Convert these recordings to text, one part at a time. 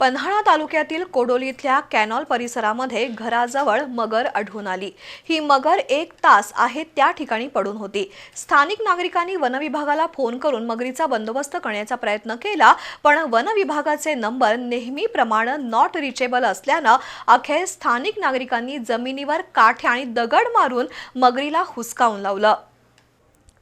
पन्हाळा तालुक्यातील कोडोलीतल्या कॅनॉल परिसरामध्ये घराजवळ मगर आढळून आली. ही मगर एक तास आहे त्या ठिकाणी पडून होती. स्थानिक नागरिकांनी वनविभागाला फोन करून मगरीचा बंदोबस्त करण्याचा प्रयत्न केला पण वनविभागाचे नंबर नेहमीप्रमाणे नॉट रिचेबल असल्यानं अखेर स्थानिक नागरिकांनी जमिनीवर काठ्या आणि दगड मारून मगरीला हुसकावून लावलं.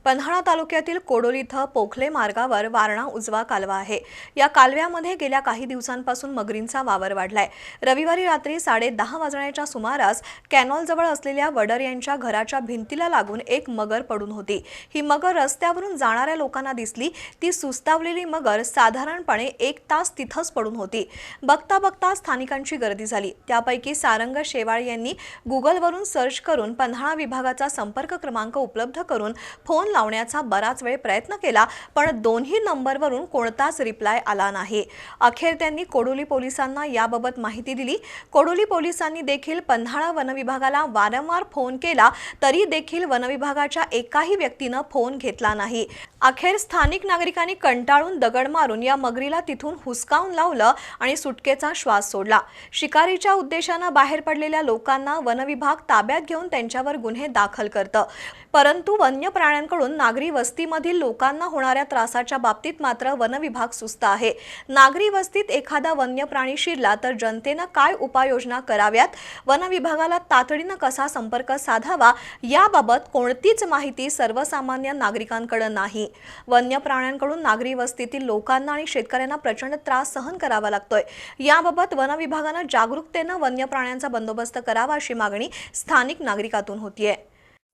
पन्हाळा तालुक्यातील कोडोली इथं पोखले मार्गावर वारणा उजवा कालवा आहे. या कालव्यामध्ये गेल्या काही दिवसांपासून मगरींचा वावर वाढलाय. रविवारी रात्री साडे दहा वाजण्याच्या सुमारास कॅनॉलजवळ असलेल्या वडर यांच्या घराच्या भिंतीला लागून एक मगर पडून होती. ही मगर रस्त्यावरून जाणाऱ्या लोकांना दिसली. ती सुस्तावलेली मगर साधारणपणे एक तास तिथंच पडून होती. बघता बघता स्थानिकांची गर्दी झाली. त्यापैकी सारंग शेवाळ यांनी गुगलवरून सर्च करून पन्हाळा विभागाचा संपर्क क्रमांक उपलब्ध करून फोन लावण्याचा बराच वेळ प्रयत्न केला पण दोन्ही नंबरवरून कोणताच रिप्लाय आला नाही. अखेर त्यांनी कोडोली पोलिसांना याबाबत माहिती दिली. कोडोली पोलिसांनी देखील पन्हाळा वनविभागाला वारंवार फोन केला तरी देखील वनविभागाच्या एकाही व्यक्तीनं फोन घेतला नाही. अखेर स्थानिक नागरिकांनी कंटाळून दगड मारून या मगरीला तिथून हुसकावून लावलं आणि सुटकेचा श्वास सोडला. शिकारीच्या उद्देशानं बाहेर पडलेल्या लोकांना वनविभाग ताब्यात घेऊन त्यांच्यावर गुन्हे दाखल करतं. परंतु वन्य प्राण्यांकडून नागरी वस्तीमधील लोकांना होणाऱ्या त्रासाच्या बाबतीत मात्र वनविभाग सुस्त आहे. नागरी वस्तीत एखादा वन्य प्राणी शिरला तर जनतेनं काय उपाययोजना कराव्यात? वनविभागाला तातडीनं कसा संपर्क साधावा? याबाबत कोणतीच माहिती सर्वसामान्य नागरिकांकडे नाही. वन्य प्राण्यांकडून नागरी वस्तीतील लोकांना आणि शेतकऱ्यांना प्रचंड त्रास सहन करावा लागतोय. याबाबत वनविभागानं जागरूकतेनं वन्य प्राण्यांचा बंदोबस्त करावा अशी मागणी स्थानिक नागरिकातून होतीये.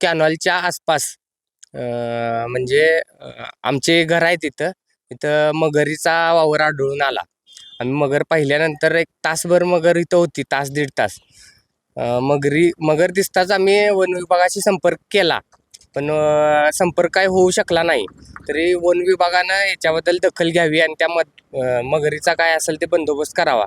कॅनॉलच्या आसपास म्हणजे आमचे घर आहे तिथं. तिथं मगरीचा वावर आढळून आला. आम्ही मगर पाहिल्यानंतर एक तासभर मगर इथं होती तास दीड तास. मगरी मगर दिसताच आम्ही वन विभागाशी संपर्क केला. पण संपर्क काय होऊ शकला नाही. तरी वन विभागानं याच्याबद्दल दखल घ्यावी आणि त्या मग मगरीचा काय असेल ते बंदोबस्त करावा.